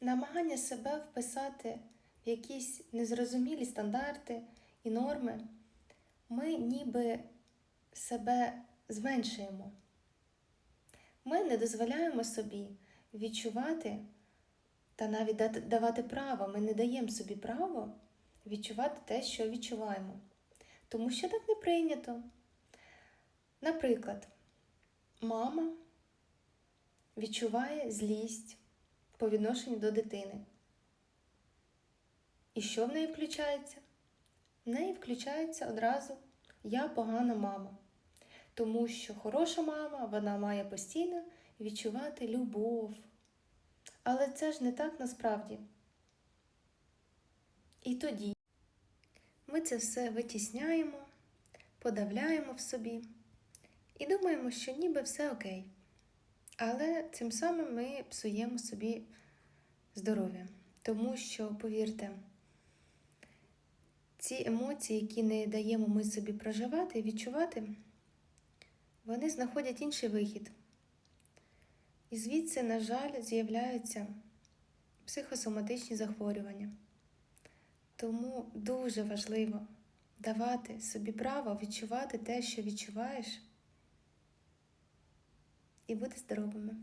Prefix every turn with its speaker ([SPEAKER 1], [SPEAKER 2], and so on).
[SPEAKER 1] намагання себе вписати в якісь незрозумілі стандарти і норми, ми ніби себе зменшуємо. Ми не дозволяємо собі відчувати та навіть давати право. Ми не даємо собі право відчувати те, що відчуваємо. Тому що так не прийнято. Наприклад, мама відчуває злість по відношенню до дитини. І що в неї включається? В неї включається одразу я погана мама. Тому що хороша мама, вона має постійно відчувати любов. Але це ж не так насправді. І тоді ми це все витісняємо, подавляємо в собі і думаємо, що ніби все окей. Але цим самим ми псуємо собі здоров'я. Тому що, повірте, ці емоції, які не даємо ми собі проживати і відчувати, вони знаходять інший вихід. І звідси, на жаль, з'являються психосоматичні захворювання. Тому дуже важливо давати собі право відчувати те, що відчуваєш, і бути здоровими.